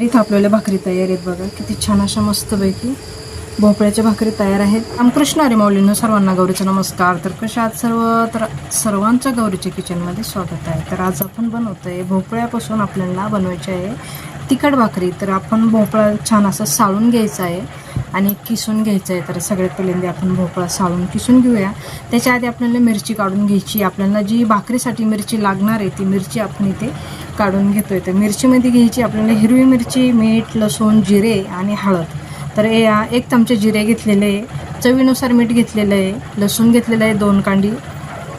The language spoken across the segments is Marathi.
इथं आपल्याला भाकरी तयार आहेत बघा. किती छान अशा मस्तपैकी भोपळ्याच्या भाकरी तयार आहेत. रामकृष्ण अरे माऊलींनो सर्वांना गौरीचा नमस्कार. तर कशा आज सर्व? तर सर्वांच्या गौरीच्या किचनमध्ये स्वागत आहे. तर आज आपण बनवतो आहे भोपळ्यापासून आपल्याला बनवायची आहे तिखट भाकरी. तर आपण भोपळा छान असं साळून घ्यायचा आहे. आणि किसून घ्यायचं आहे तर सगळ्यात पहिल्यांदा आपण भोपळा साळून किसून घेऊया. त्याच्या आधी आपल्याला मिरची काढून घ्यायची. आपल्याला जी भाकरीसाठी मिरची लागणार आहे ती मिरची आपण इथे काढून घेतो आहे तर मिरचीमध्ये घ्यायची आपल्याला हिरवी मिरची मीठ लसूण जिरे आणि हळद. तर ए एक चमचे जिरे घेतलेले आहे. चवीनुसार मीठ घेतलेलं आहे. लसूण घेतलेलं आहे दोन कांडी.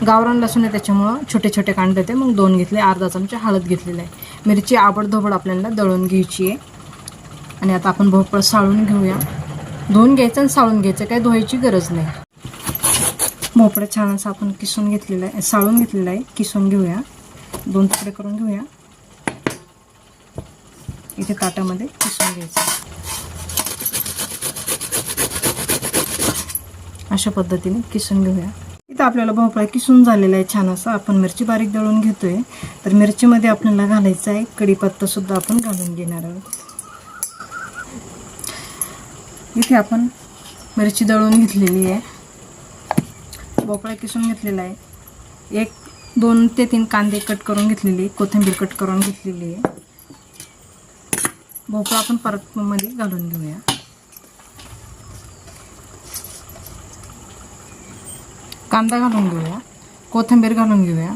गावरान लसूण आहे त्याच्यामुळं छोटे छोटे कांडे होते मग दोन घेतले अर्धा चमचा हळद घेतलेला आहे. मिरची आबडधोबड आपल्याला दळून घ्यायची आहे. आणि आता आपण भोपळा साळून घेऊया. धुवून घ्यायचं आणि साळून घ्यायचं काय धुवायची गरज नाही. भोपळा छान असं आपण किसून घेतलेला आहे साळून घेतलेला आहे किसून घेऊया. दोन तुकडे करून घेऊया. इथे ताटामध्ये किसून घ्यायचं. अशा पद्धतीने किसून घेऊया. इथं आपल्याला भोपळा किसून झालेला आहे छान असा. आपण मिरची बारीक दळून घेतोय. तर मिरचीमध्ये आपल्याला घालायचं आहे कढीपत्तासुद्धा आपण घालून घेणार आहोत. इथे आपण मिरची दळून घेतलेली आहे. भोपळा किसून घेतलेला आहे. एक दोन ते तीन कांदे कट करून घेतलेली कोथिंबीर कट करून घेतलेली आहे. भोपळा आपण परत मध्ये घालून घेऊया. कांदा घालून घेऊया. कोथिंबीर घालून घेऊया.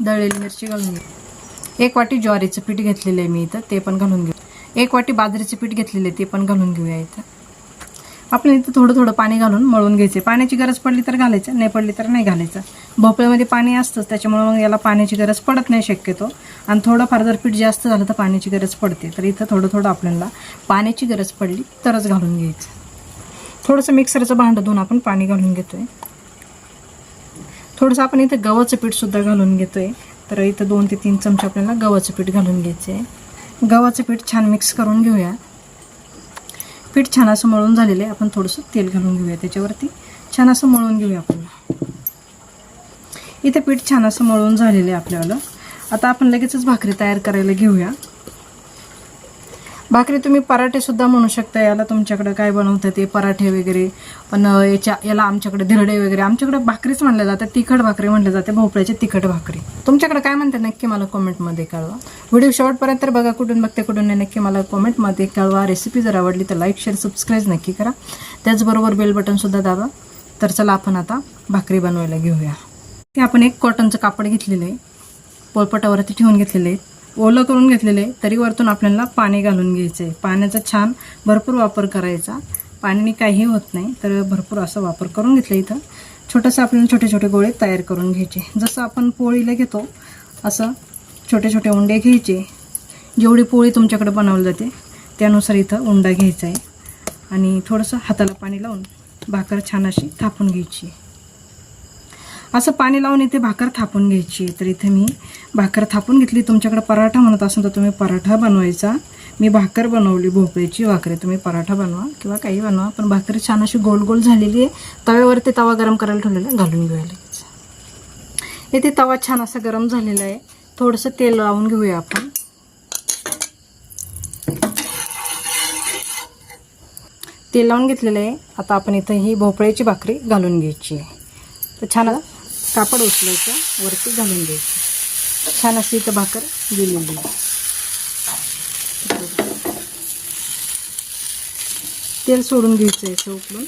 दळलेली मिरची घालून घेऊया एक वाटी ज्वारीचं पीठ घेतलेलं आहे मी इथं. ते पण घालून घेऊ. एक वाटी बाजरीचं पीठ घेतलेलं आहे ते पण घालून घेऊया इथं. आपल्याला इथं थोडं थोडं पाणी घालून मळून घ्यायचे पाण्याची गरज पडली तर घालायचं नाही पडली तर नाही घालायचं. भोपळ्यामध्ये पाणी असतंच त्याच्यामुळे मग याला पाण्याची गरज पडत नाही शक्यतो. आणि थोडंफार जर पीठ जास्त झालं तर पाण्याची गरज पडते. तर इथं थोडं थोडं आपल्याला पाण्याची गरज पडली तरच घालून घ्यायचं. थोडंसं मिक्सरचं भांडं धुवून आपण पाणी घालून घेतोय. थोडंसं आपण इथं गव्हाचं पीठसुद्धा घालून घेतोय. तर इथं दोन ते तीन चमचे आपल्याला गव्हाचं पीठ घालून घ्यायचं आहे गव्हाचं पीठ छान मिक्स करून घेऊया. पीठ छान असं मळून झालेलं आहे. आपण थोडंसं तेल घालून घेऊया त्याच्यावरती. छान असं मळून घेऊया आपण. इथे पीठ छान असं मळून झालेलं आहे आपल्याला. आता आपण लगेचच भाकरी तयार करायला घेऊया. भाकरी तुम्ही पराठे सुद्धा म्हणू शकता याला तुमच्याकडे काय बनवतात ते पराठे वगैरे. पण याच्या याला आमच्याकडे धिरडे वगैरे आमच्याकडे भाकरीच म्हणल्या जातात तिखट भाकरी म्हणल्या जाते भोपळ्याची तिखट भाकरी. तुमच्याकडे काय म्हणते नक्की मला कॉमेंटमध्ये कळवा. व्हिडिओ शेवटपर्यंत तर बघा कुठून बघते कुठून नाही नक्की मला कॉमेंटमध्ये कळवा. रेसिपी जर आवडली तर लाईक शेअर सबस्क्राईब नक्की करा. त्याचबरोबर बेल बटनसुद्धा दाबा. तर चला आपण आता भाकरी बनवायला घेऊया. ते आपण एक कॉटनचं कापड घेतलेलं आहे. पोळपटावरती ठेवून घेतलेलं आहे. ओलं करून घेतलेले तरी वरतून आपल्याला पाणी घालून घ्यायचं आहे पाण्याचा छान भरपूर वापर करायचा. पाण्याने काहीही होत नाही तर भरपूर असा वापर करून घेतला इथं. छोटंसं आपल्याला छोटे छोटे गोळे तयार करून घ्यायचे. जसं आपण पोळीला घेतो असं छोटे छोटे उंडे घ्यायचे. जेवढी पोळी तुमच्याकडे बनवली जाते त्यानुसार इथं उंडा घ्यायचा आहे. आणि थोडंसं हाताला पाणी लावून भाकर छान अशी थापून घ्यायची. असं पाणी लावून इथे भाकर थापून घ्यायची. तर इथे मी भाकर थापून घेतली. तुमच्याकडे पराठा म्हणत असेल तर तुम्ही पराठा बनवायचा. मी भाकर बनवली भोपळ्याची भाकरी. तुम्ही पराठा बनवा किंवा काही बनवा. पण भाकरी छान अशी गोल गोल झालेली आहे. तव्यावरती तवा गरम करायला ठेवलेला घालून घेऊया लगेच. इथे तवा छान असा गरम झालेला आहे. थोडंसं तेल लावून घेऊया आपण. तेल लावून घेतलेलं आहे. आता आपण इथं ही भोपळ्याची भाकरी घालून घ्यायची आहे. तर छान कापड उचलायचं वरती घालून द्यायचं. छान अशी इथं भाकर गेलेली तेल सोडून घ्यायचं याचं असं उकळून.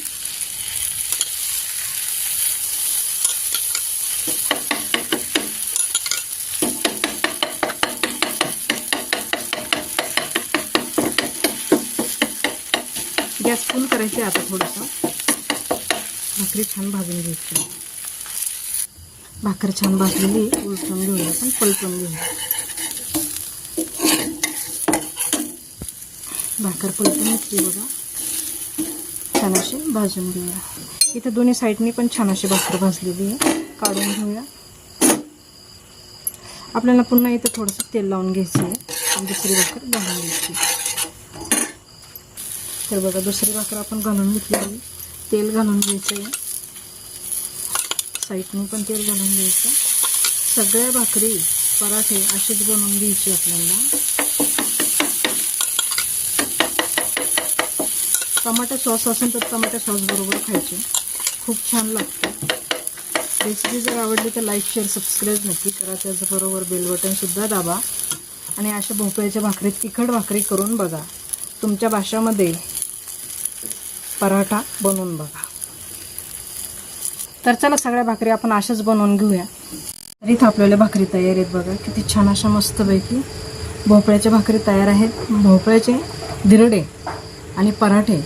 गॅस फुल करायची आता थोडंसं. भाकरी छान भाजून घ्यायची. भाकर छान भाजलेली उलटून घेऊया आपण पलटून घेऊया. भाकर पलटून घेतली बघा. छान अशी भाजून घेऊया. इथे दोन्ही साईडनी पण छान अशी भाकर भाजलेली आहे. काढून घेऊया. आपल्याला पुन्हा इथं थोडंसं तेल लावून घ्यायचं आहे. आणि दुसरी भाकर घालून घ्यायची तर बघा दुसरी भाकर आपण घालून घेतली तेल घालून घ्यायचं आहे. साईडने पण तेल घालून घ्यायचं. सगळ्या भाकरी पराठे अशीच बनवून घ्यायची आपल्याला. टमाटा सॉस असेल तर टमाटा सॉस बरोबर खायचे. खूप छान लागतं. रेसिपी जर आवडली तर लाईक शेअर सबस्क्राईब नक्की करा. त्याचबरोबर बेल बटनसुद्धा दाबा. आणि अशा भोपळ्याच्या भाकरीत तिखट भाकरी करून बघा. तुमच्या भाषामध्ये पराठा बनवून बघा. तर चला सगळ्या भाकरी आपण अशाच बनवून घेऊया. तरी थापलेल्या आपल्याला भाकरी तयार आहेत बघा. किती छान अशा मस्तपैकी भोपळ्याच्या भाकरी तयार आहेत. भोपळ्याचे दिरडे आणि पराठे.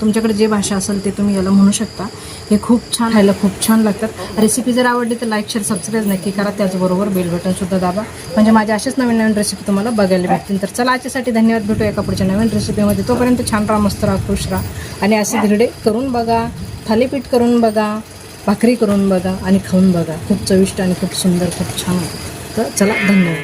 तुमच्याकडे जे भाषा असेल ते तुम्ही याला म्हणू शकता. हे खूप छान खायला खूप छान लागतात. रेसिपी जर आवडली तर लाईक शेअर सबस्क्राईब नक्की करा. त्याचबरोबर बेल बटनसुद्धा दाबा. म्हणजे माझ्या असेच नवीन नवीन रेसिपी तुम्हाला बघायला भेटतील. तर चला आजच्यासाठी धन्यवाद. भेटू एका पुढच्या नवीन रेसिपीमध्ये तोपर्यंत छान राहा मस्त राहा खुश राहा. आणि असे धिरडे करून बघा. थालीपीठ करून बघा. भाकरी करून बघा आणि खाऊन बघा. खूप चविष्ट आणि खूप सुंदर खूप छान. तर चला धन्यवाद.